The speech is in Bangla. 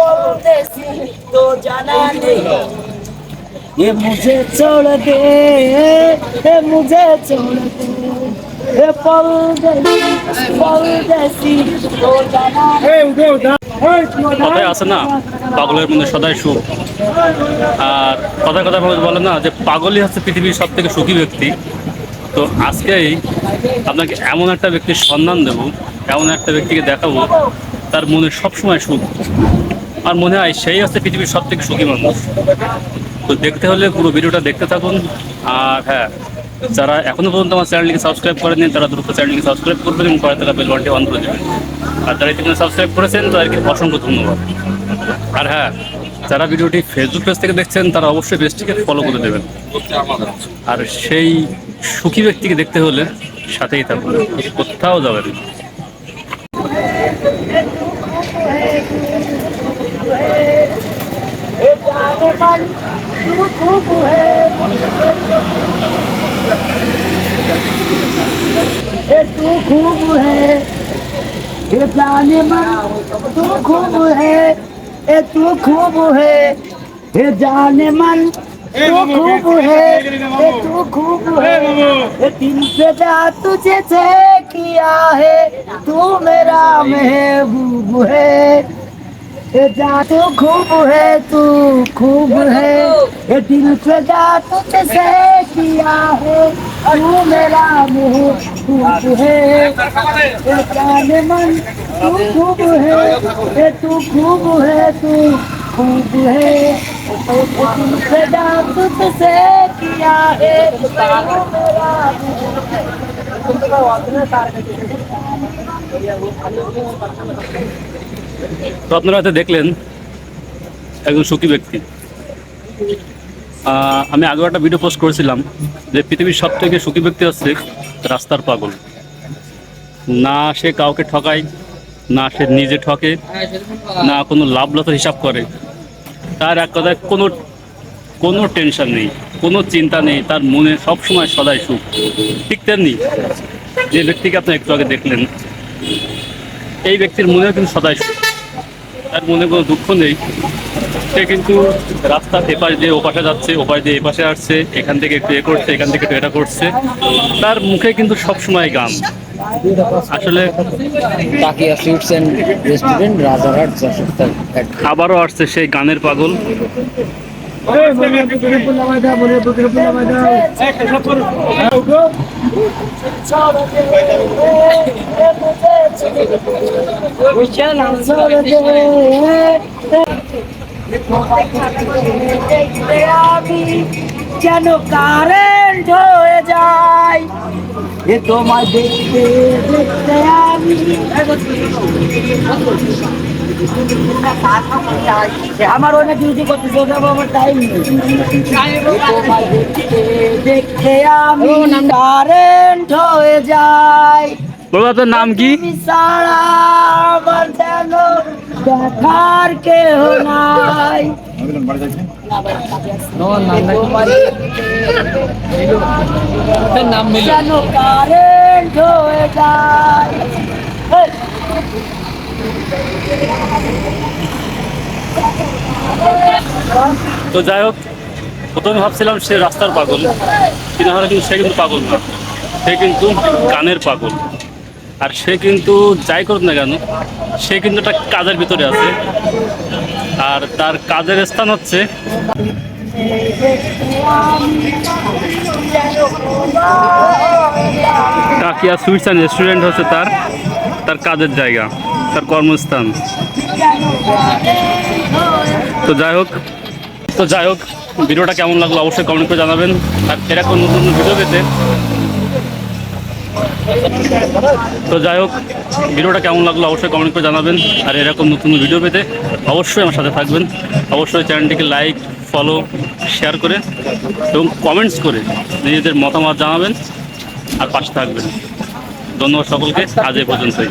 परदेसी तो जाना नहीं ये मुझे छोड़ दे ये मुझे छोड़ दे ये परदेसी परदेसी तो जाना কথায় আছে না পাগলের মধ্যে সদাই সুখ আর কথায় কথায় মানুষ বলে না যে পাগলই হচ্ছে পৃথিবীর সব থেকে সুখী ব্যক্তি তো আজকেই আপনাকে এমন একটা ব্যক্তির সন্ধান দেব এমন একটা ব্যক্তিকে দেখাবো তার মনে সবসময় সুখ আর মনে হয় সেই হচ্ছে পৃথিবীর সব থেকে সুখী মানুষ। তো দেখতে হলে পুরো ভিডিওটা দেখতে থাকুন। আর হ্যাঁ যারা এখনও পর্যন্ত আমার চ্যানেলটিকে সাবস্ক্রাইব করেননি, তারা দ্রুত চ্যানেলটিকে সাবস্ক্রাইব করবেন এবং পরে তারা বেল বাটনটি অন করে দেবেন। আর যারা ইতিমধ্যে সাবস্ক্রাইব করেছেন, তাদেরকে অসংখ্য ধন্যবাদ। আর হ্যাঁ যারা ভিডিওটি ফেসবুক পেজ থেকে দেখছেন, তারা অবশ্যই পেজটিকে ফলো করে দেবেন। আর সেই সুখী ব্যক্তিকে দেখতে হলে সাথেই থাকুন। কোথাও যাবেন ए तू खूब है ए जाने मन तू खूब है ए तू खूब है ए दिल से जा तुझे से किया है। तू मेरा महबूब है। ये जा तू खूब है तू खूब है। ये दिल पे जा तुझसे किया है तू मेरा महबूब है। ये जाने मन तू खूब है। ये तू खूब है तू खूब है। ये दिल पे जा तुझसे किया है तू मेरा তো আপনারা হয়তো দেখলেন একজন সুখী ব্যক্তি। আমি আগেও একটা ভিডিও পোস্ট করেছিলাম যে পৃথিবীর সব থেকে সুখী ব্যক্তি হচ্ছে রাস্তার পাগল। না সে কাউকে ঠকায়, না সে নিজে ঠকে, না কোনো লাভ লসের হিসাব করে। তার এক কথায় কোনো কোনো টেনশন নেই, কোনো চিন্তা নেই, তার মনে সবসময় সদাই সুখ। ঠিক তেমনি যে ব্যক্তিকে আপনি একটু আগে দেখলেন, এই ব্যক্তির মনেও কিন্তু সদাই সুখ। তার মনে কোনো দুঃখ নেই। সে কিন্তু রাস্তার এপাশ দিয়ে ওপাশে যাচ্ছে ওপাশ দিয়ে এপাশে আসছে এখান থেকে একটু এ করছে এখান থেকে একটু এটা করছে। তার মুখে কিন্তু সবসময় গান আসলে তাকিয়া সুইটস অ্যান্ড রেস্টুরেন্ট রাজারহাট আবারও আসছে সেই গানের পাগল। যেন কারেন্ট হয়ে যায় এ তোমায় দেখতে দেখতে আমি আমার অনেক ডিউটি করতেছে আমার টাইম দেখতে আমি কারেন্ট হয়ে যায় বলব আপনার নাম কি? দেখার কেহ নাই। তো যাই হোক প্রথমে ভাবছিলাম সে রাস্তার পাগল। কিন্তু সে কিন্তু পাগল না। সে কিন্তু গানের পাগল। আর সে কিন্তু যাই করুক না কেন, সে কিন্তু একটা কাজের ভিতরে আছে। আর তার কাজের স্থান হচ্ছে টাকিয়া সুইটস অ্যান্ড রেস্টুরেন্ট হচ্ছে তার তার কাজের জায়গা, তার কর্মস্থান। তো যাই হোক, তো যাই হোক, ভিডিওটা কেমন লাগল অবশ্যই কমেন্ট করে জানাবেন। আর এরকম নতুন নতুন ভিডিও পেতে তো যাই হোক, ভিডিওটা কেমন লাগল অবশ্যই কমেন্ট করে জানাবেন। আর এরকম নতুন ভিডিও পেতে অবশ্যই আমার সাথে থাকবেন। অবশ্যই চ্যানেলটিকে লাইক ফলো শেয়ার করে এবং কমেন্টস করে নিজেদের মতামত জানাবেন আর পাশে থাকবেন। ধন্যবাদ সকলকে, আজ এ পর্যন্তই।